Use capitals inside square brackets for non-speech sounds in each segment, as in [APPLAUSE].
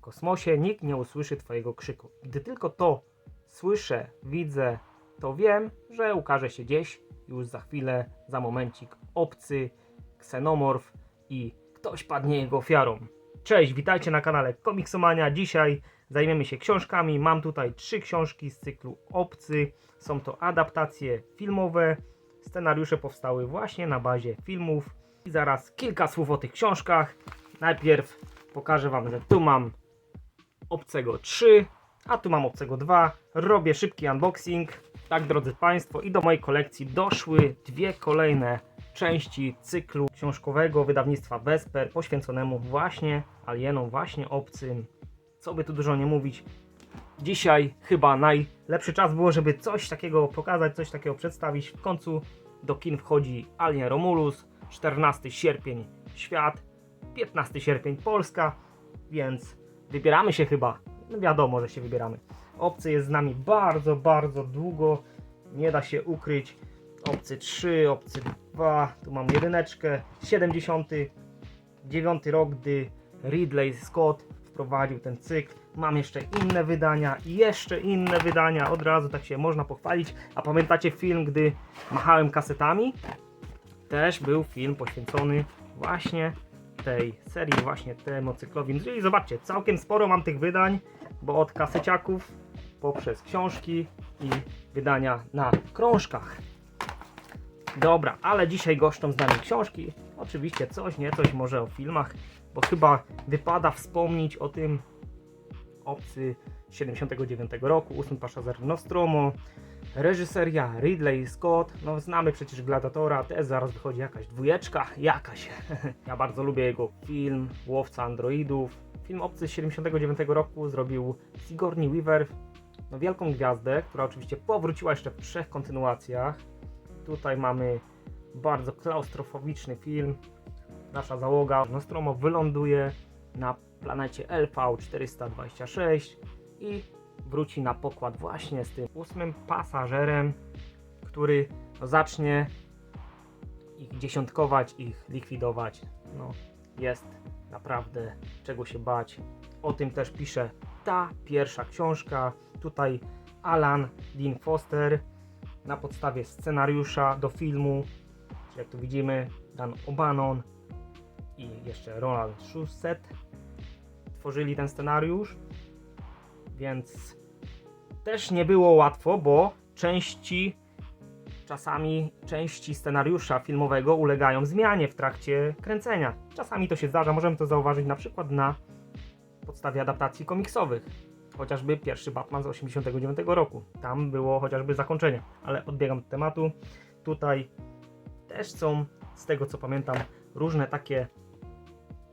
W kosmosie nikt nie usłyszy Twojego krzyku. Gdy tylko to słyszę, widzę, to wiem, że ukaże się gdzieś już za chwilę, za momencik obcy, ksenomorf i ktoś padnie jego ofiarą. Cześć, witajcie na kanale Komiksomania. Dzisiaj zajmiemy się książkami. Mam tutaj trzy książki z cyklu Obcy. Są to adaptacje filmowe. Scenariusze powstały właśnie na bazie filmów. I zaraz kilka słów o tych książkach. Najpierw pokażę Wam, że tu mam Obcego 3, a tu mam Obcego 2. Robię szybki unboxing. Tak, drodzy Państwo, i do mojej kolekcji doszły dwie kolejne części cyklu książkowego wydawnictwa Vesper poświęconemu właśnie alienom, właśnie obcym. Co by tu dużo nie mówić. Dzisiaj chyba najlepszy czas było, żeby coś takiego pokazać, coś takiego przedstawić. W końcu do kin wchodzi Alien Romulus, 14 sierpień świat, 15 sierpień Polska, więc wybieramy się chyba. No wiadomo, że się wybieramy. Obcy jest z nami bardzo, bardzo długo. Nie da się ukryć. Obcy 3, Obcy 2, tu mam jedyneczkę, 79 rok, gdy Ridley Scott wprowadził ten cykl. Mam jeszcze inne wydania jeszcze inne wydania, od razu tak się można pochwalić. A pamiętacie film, gdy machałem kasetami? Też był film poświęcony właśnie tej serii, właśnie temu cyklowi. Czyli zobaczcie, całkiem sporo mam tych wydań, bo od kaseciaków poprzez książki i wydania na krążkach. Dobra, ale dzisiaj goszczą z nami książki. Oczywiście coś, nie coś może o filmach, bo chyba wypada wspomnieć o tym Obcy 79 roku, ósmy pasażer Nostromo, reżyseria Ridley Scott, no znamy przecież Gladiatora, też zaraz wychodzi jakaś dwójeczka, jakaś. [LAUGHS] ja bardzo lubię jego film Łowca Androidów. Film Obcy z 79 roku zrobił Sigourney Weaver, no wielką gwiazdę, która oczywiście powróciła jeszcze w trzech kontynuacjach. Tutaj mamy bardzo klaustrofobiczny film. Nasza załoga Nostromo wyląduje na planecie LV-426 i wróci na pokład właśnie z tym ósmym pasażerem, który zacznie ich dziesiątkować, ich likwidować. No, jest naprawdę czego się bać. O tym też pisze ta pierwsza książka. Tutaj Alan Dean Foster na podstawie scenariusza do filmu, czyli jak tu widzimy, Dan O'Bannon i jeszcze Ronald Shusett tworzyli ten scenariusz, więc też nie było łatwo, bo części czasami części scenariusza filmowego ulegają zmianie w trakcie kręcenia. Czasami to się zdarza, możemy to zauważyć na przykład na podstawie adaptacji komiksowych. Chociażby pierwszy Batman z 89 roku. Tam było chociażby zakończenie, ale odbiegam od tematu. Tutaj też są, z tego co pamiętam, różne takie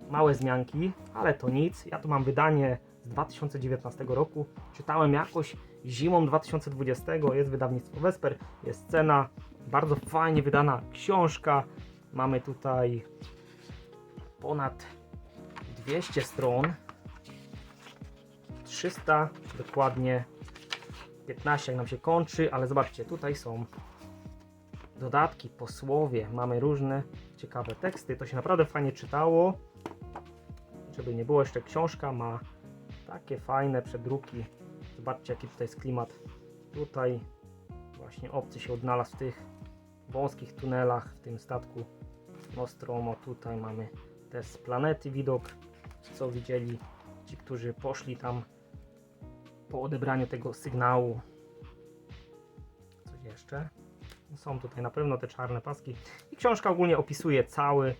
małe zmianki, ale to nic. Ja tu mam wydanie z 2019 roku. Czytałem jakoś zimą 2020. Jest wydawnictwo Vesper, jest cena, bardzo fajnie wydana książka. Mamy tutaj ponad 200 stron. 300 dokładnie 15 jak nam się kończy, ale zobaczcie, tutaj są dodatki, posłowie, mamy różne ciekawe teksty, to się naprawdę fajnie czytało. Żeby nie było jeszcze książka ma takie fajne przedruki. Zobaczcie jaki tutaj jest klimat. Tutaj właśnie obcy się odnalazł w tych wąskich tunelach w tym statku Nostromo. Tutaj mamy też z planety widok, co widzieli ci, którzy poszli tam po odebraniu tego sygnału. Coś jeszcze? Są tutaj na pewno te czarne paski. I książka ogólnie opisuje całe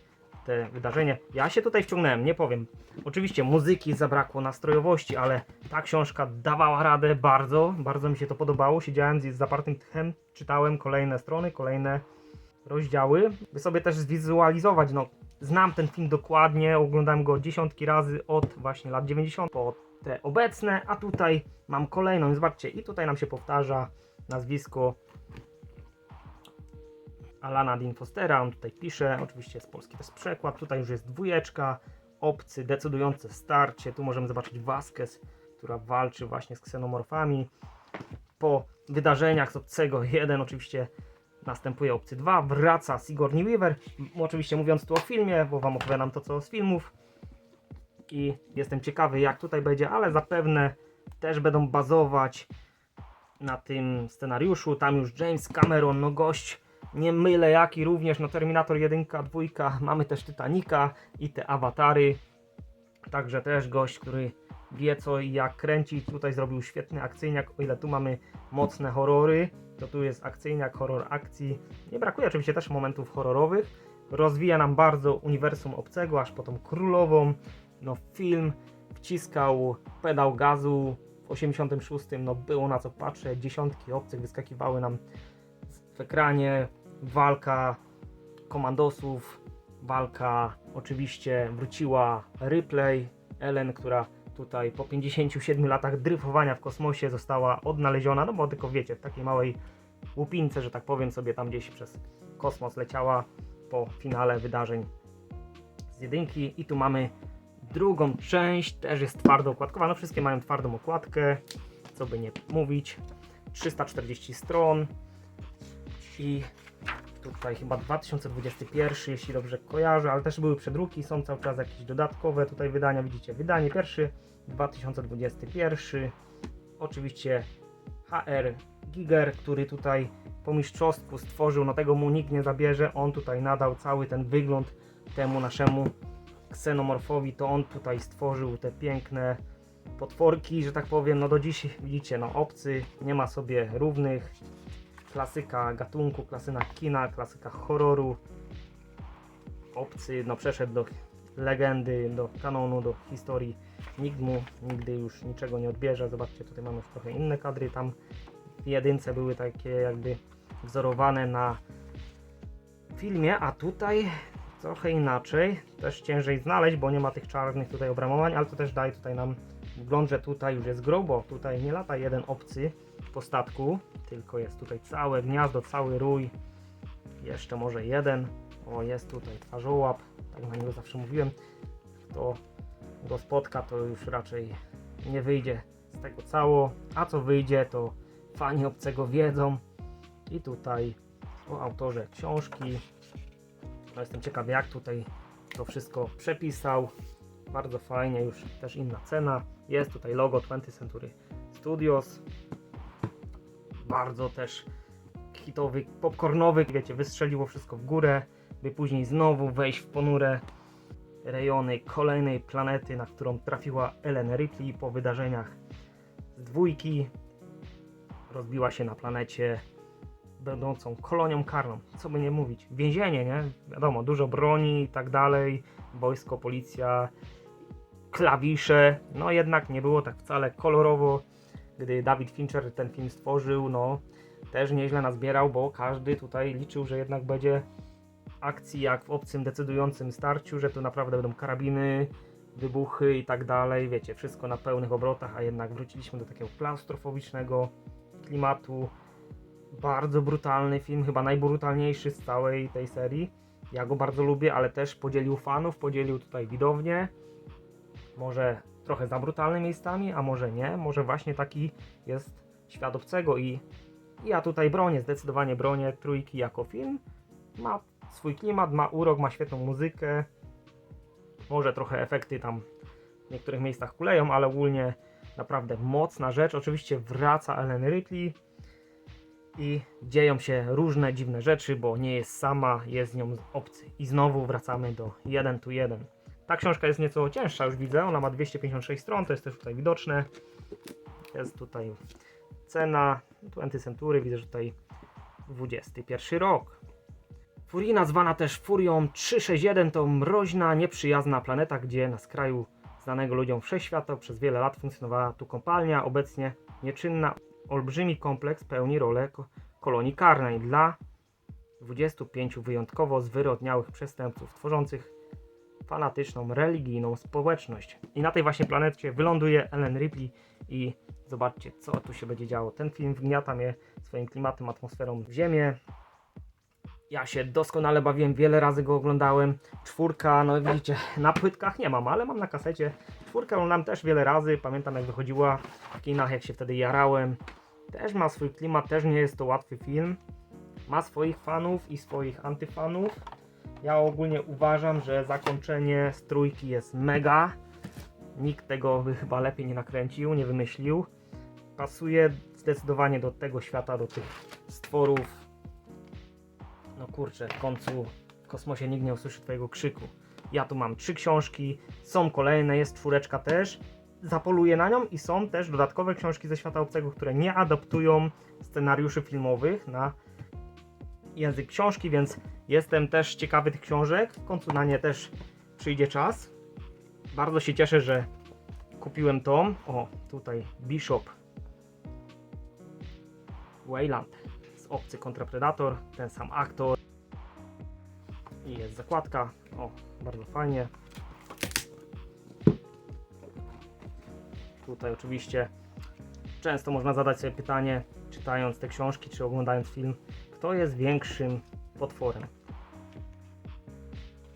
te wydarzenie. Ja się tutaj wciągnąłem, nie powiem. Oczywiście muzyki zabrakło, nastrojowości, ale ta książka dawała radę bardzo. Bardzo mi się to podobało. Siedziałem z zapartym tchem, czytałem kolejne strony, kolejne rozdziały, by sobie też zwizualizować. No, znam ten film dokładnie, oglądałem go dziesiątki razy od właśnie lat 90 po te obecne, a tutaj mam kolejną. Zobaczcie, i tutaj nam się powtarza nazwisko Alana Dean Fostera, on tutaj pisze, oczywiście z polski to jest przekład, tutaj już jest dwójeczka, obcy, decydujące starcie, tu możemy zobaczyć Vasquez, która walczy właśnie z ksenomorfami. Po wydarzeniach z obcego 1 oczywiście następuje obcy 2, wraca Sigourney Weaver, oczywiście mówiąc tu o filmie, bo wam opowiadam to co z filmów. I jestem ciekawy, jak tutaj będzie, ale zapewne też będą bazować na tym scenariuszu. Tam już James Cameron, no gość, nie mylę jaki również, no Terminator 1, 2, mamy też Titanica i te awatary. Także też gość, który wie co i jak kręcić. Tutaj zrobił świetny akcyjniak, o ile tu mamy mocne horrory, to tu jest akcyjniak, horror akcji. Nie brakuje oczywiście też momentów horrorowych. Rozwija nam bardzo uniwersum obcego, aż po tą królową. No film wciskał pedał gazu w 86, no było na co patrzeć, dziesiątki obcych wyskakiwały nam w ekranie, walka komandosów, walka oczywiście wróciła replay, Ellen, która tutaj po 57 latach dryfowania w kosmosie została odnaleziona, no bo tylko wiecie, w takiej małej łupince, że tak powiem, sobie tam gdzieś przez kosmos leciała po finale wydarzeń z jedynki. I tu mamy drugą część, też jest twardo okładkowa, no wszystkie mają twardą okładkę, co by nie mówić, 340 stron i tutaj chyba 2021, jeśli dobrze kojarzę, ale też były przedruki, są cały czas jakieś dodatkowe tutaj wydania, widzicie, wydanie pierwszy. 2021, oczywiście HR Giger, który tutaj po mistrzostwu stworzył, no tego mu nikt nie zabierze, on tutaj nadał cały ten wygląd temu naszemu ksenomorfowi, to on tutaj stworzył te piękne potworki, że tak powiem, no do dziś widzicie, no obcy, nie ma sobie równych, klasyka gatunku, klasyka kina, klasyka horroru, obcy, no przeszedł do legendy, do kanonu, do historii, nikt mu nigdy już niczego nie odbierze, zobaczcie, tutaj mamy już trochę inne kadry, tam w jedynce były takie jakby wzorowane na filmie, a tutaj trochę inaczej, też ciężej znaleźć, bo nie ma tych czarnych tutaj obramowań, ale to też daje tutaj nam wgląd, że tutaj już jest grobo, tutaj nie lata jeden obcy po statku, tylko jest tutaj całe gniazdo, cały rój, jeszcze może jeden, o jest tutaj twarzołap, tak na niego zawsze mówiłem, kto go spotka, to już raczej nie wyjdzie z tego cało, a co wyjdzie, to fani obcego wiedzą. I tutaj o autorze książki, no jestem ciekaw jak tutaj to wszystko przepisał. Bardzo fajnie, już też inna cena. Jest tutaj logo 20th Century Studios. Bardzo też hitowy, popcornowy, wiecie, wystrzeliło wszystko w górę, by później znowu wejść w ponure rejony kolejnej planety, na którą trafiła Ellen Ripley po wydarzeniach z dwójki. Rozbiła się na planecie będącą kolonią karną. Co by nie mówić, więzienie, nie? Wiadomo, dużo broni i tak dalej, wojsko, policja, klawisze. No jednak nie było tak wcale kolorowo. Gdy David Fincher ten film stworzył, no też nieźle nazbierał, bo każdy tutaj liczył, że jednak będzie akcji jak w obcym decydującym starciu, że tu naprawdę będą karabiny, wybuchy i tak dalej. Wiecie, wszystko na pełnych obrotach, a jednak wróciliśmy do takiego klaustrofobicznego klimatu bardzo brutalny film, chyba najbrutalniejszy z całej tej serii. Ja go bardzo lubię, ale też podzielił fanów, podzielił tutaj widownię. Może trochę za brutalnymi miejscami, a może nie. Może właśnie taki jest świat obcego i ja tutaj bronię, zdecydowanie bronię trójki jako film. Ma swój klimat, ma urok, ma świetną muzykę. Może trochę efekty tam w niektórych miejscach kuleją, ale ogólnie naprawdę mocna rzecz. Oczywiście wraca Ellen Ripley i dzieją się różne dziwne rzeczy, bo nie jest sama, jest z nią obcy. I znowu wracamy do 1 to 1. Ta książka jest nieco cięższa, już widzę, ona ma 256 stron, to jest też tutaj widoczne. Jest tutaj cena, 20 Century, widzę, że tutaj 21 rok. Furina, zwana też Furią 361, to mroźna, nieprzyjazna planeta, gdzie na skraju znanego ludziom wszechświata przez wiele lat funkcjonowała tu kopalnia, obecnie nieczynna. Olbrzymi kompleks pełni rolę ko- kolonii karnej dla 25 wyjątkowo zwyrodniałych przestępców tworzących fanatyczną, religijną społeczność. I na tej właśnie planecie wyląduje Ellen Ripley i zobaczcie, co tu się będzie działo. Ten film wgniata mnie swoim klimatem, atmosferą w ziemię. Ja się doskonale bawiłem, wiele razy go oglądałem. Czwórka, no widzicie, na płytkach nie mam, ale mam na kasecie. Czwórkę oglądam też wiele razy. Pamiętam jak wychodziła w kinach, jak się wtedy jarałem. Też ma swój klimat, też nie jest to łatwy film. Ma swoich fanów i swoich antyfanów. Ja ogólnie uważam, że zakończenie z trójki jest mega. Nikt tego by chyba lepiej nie nakręcił, nie wymyślił. Pasuje zdecydowanie do tego świata, do tych stworów. No kurczę, w końcu w kosmosie nikt nie usłyszy Twojego krzyku. Ja tu mam trzy książki, są kolejne, jest czwóreczka też. Zapoluję na nią i są też dodatkowe książki ze świata obcego, które nie adaptują scenariuszy filmowych na język książki, więc jestem też ciekawy tych książek. W końcu na nie też przyjdzie czas. Bardzo się cieszę, że kupiłem tą. O, tutaj Bishop Wayland z Obcy kontra Predator, ten sam aktor. I jest zakładka. O, bardzo fajnie. Tutaj oczywiście często można zadać sobie pytanie, czytając te książki czy oglądając film, kto jest większym potworem.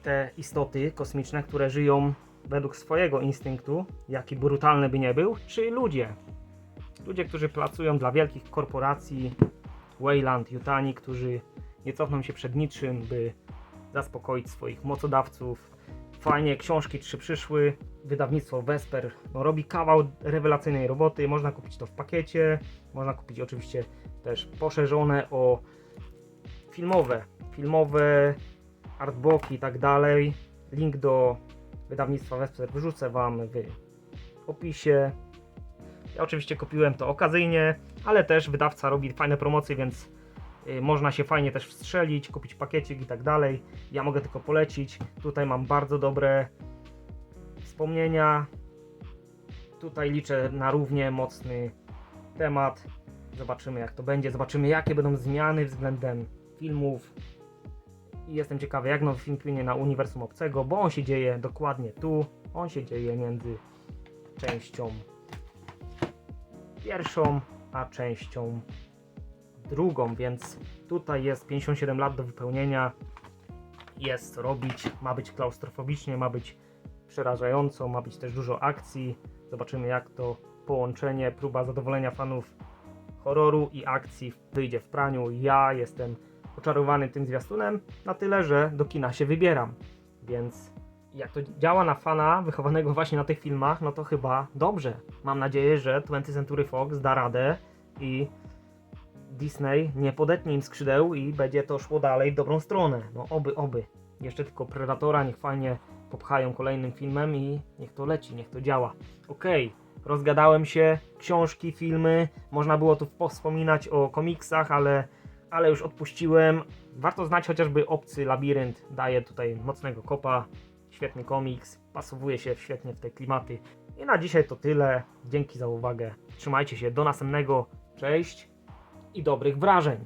Te istoty kosmiczne, które żyją według swojego instynktu, jaki brutalny by nie był, czy ludzie? Ludzie, którzy pracują dla wielkich korporacji, Wayland, Yutani, którzy nie cofną się przed niczym, by zaspokoić swoich mocodawców. Fajnie, książki trzy przyszły, wydawnictwo Vesper no, robi kawał rewelacyjnej roboty, można kupić to w pakiecie, można kupić oczywiście też poszerzone o filmowe, filmowe artbooki i tak dalej. Link do wydawnictwa Vesper wrzucę Wam w opisie. Ja oczywiście kupiłem to okazyjnie, ale też wydawca robi fajne promocje, więc y, można się fajnie też wstrzelić, kupić pakiecik i tak dalej. Ja mogę tylko polecić. Tutaj mam bardzo dobre wspomnienia. Tutaj liczę na równie mocny temat. Zobaczymy jak to będzie, zobaczymy jakie będą zmiany względem filmów. I jestem ciekawy jak nowy film wpłynie na uniwersum obcego, bo on się dzieje dokładnie tu. On się dzieje między częścią pierwszą, a częścią drugą, więc tutaj jest 57 lat do wypełnienia. Jest robić, ma być klaustrofobicznie, ma być przerażająco, ma być też dużo akcji. Zobaczymy jak to połączenie, próba zadowolenia fanów horroru i akcji wyjdzie w praniu. Ja jestem oczarowany tym zwiastunem na tyle, że do kina się wybieram. Więc jak to działa na fana wychowanego właśnie na tych filmach, no to chyba dobrze. Mam nadzieję, że 20th Century Fox da radę i Disney nie podetnie im skrzydeł i będzie to szło dalej w dobrą stronę. No oby, oby. Jeszcze tylko Predatora niech fajnie popchają kolejnym filmem i niech to leci, niech to działa. Okej, rozgadałem się, książki, filmy, można było tu wspominać o komiksach, ale, ale już odpuściłem. Warto znać chociażby Obcy Labirynt, daje tutaj mocnego kopa, świetny komiks, pasowuje się świetnie w te klimaty. I na dzisiaj to tyle, dzięki za uwagę, trzymajcie się, do następnego, cześć i dobrych wrażeń.